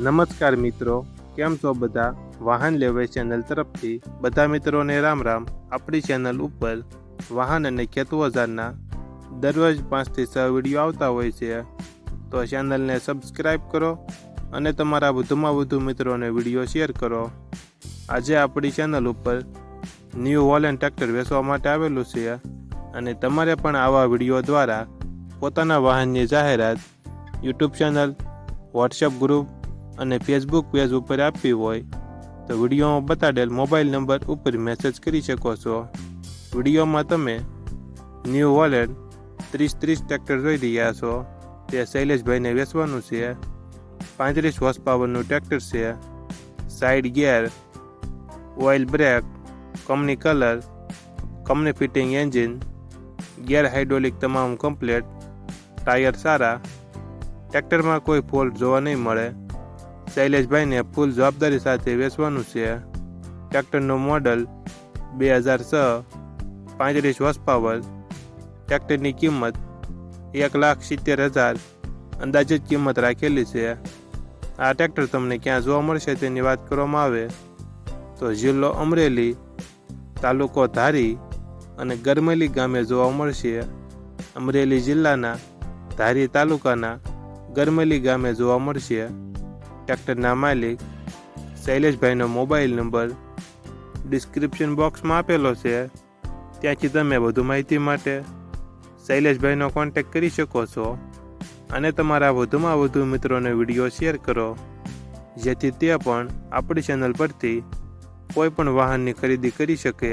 નમસ્કાર મિત્રો, કેમ છો બધા? વાહન લેવાય ચેનલ તરફથી બધા મિત્રોને રામ રામ. આપણી ચેનલ ઉપર વાહન અને ખેત ઓજારના દરરોજ પાંચથી છ વીડિયો આવતા હોય છે. તો ચેનલને સબસ્ક્રાઈબ કરો અને તમારા વધુમાં વધુ મિત્રોને વીડિયો શેર કરો. આજે આપણી ચેનલ ઉપર ન્યૂ હોલેન્ડ ટ્રેક્ટર વેચવા માટે આવેલું છે અને તમારે પણ આવા વીડિયો દ્વારા પોતાના વાહનની જાહેરાત, યુટ્યુબ ચેનલ, વોટ્સએપ ગ્રુપ અને ફેસબુક પેજ ઉપર આપવી હોય, તો વિડીયોમાં બતાડેલ મોબાઈલ નંબર ઉપર મેસેજ કરી શકો છો. વિડીયોમાં તમે ન્યૂ વોલેટ ત્રીસ ત્રીસ ટ્રેક્ટર જોઈ રહ્યા છો. તે શૈલેષભાઈને વેચવાનું છે. પાંત્રીસ હોર્સ પાવરનું ટ્રેક્ટર છે. Side gear oil brake company colour company fitting engine gear hydraulic તમામ કમ્પ્લેટ ટાયર સારા. ટ્રેક્ટરમાં કોઈ ફોલ્ટ જોવા નહીં મળે. શૈલેષભાઈને ફૂલ જવાબદારી સાથે વેચવાનું છે. ટ્રેક્ટરનું મોડલ બે હજાર છ, પાંત્રીસ હોર્સ પાવર ટ્રેક્ટરની કિંમત એક લાખ સિત્તેર હજાર અંદાજિત કિંમત રાખેલી છે. આ ટ્રેક્ટર તમને ક્યાં જોવા મળશે તેની વાત કરવામાં આવે. તો જિલ્લો અમરેલી, તાલુકો ધારી અને ગરમેલી ગામે જોવા મળશે. અમરેલી જિલ્લાના ધારી તાલુકાના ગરમેલી ગામે જોવા મળશે. ટ્રેક્ટરના માલિક શૈલેષભાઈનો મોબાઈલ નંબર ડિસ્ક્રિપ્શન બોક્સમાં આપેલો છે. ત્યાંથી તમે વધુ માહિતી માટે શૈલેષભાઈનો કોન્ટેક્ટ કરી શકો છો અને તમારા વધુમાં વધુ મિત્રોને વીડિયો શેર કરો, જેથી તે પણ આપણી ચેનલ પરથી કોઈ પણ વાહનની ખરીદી કરી શકે.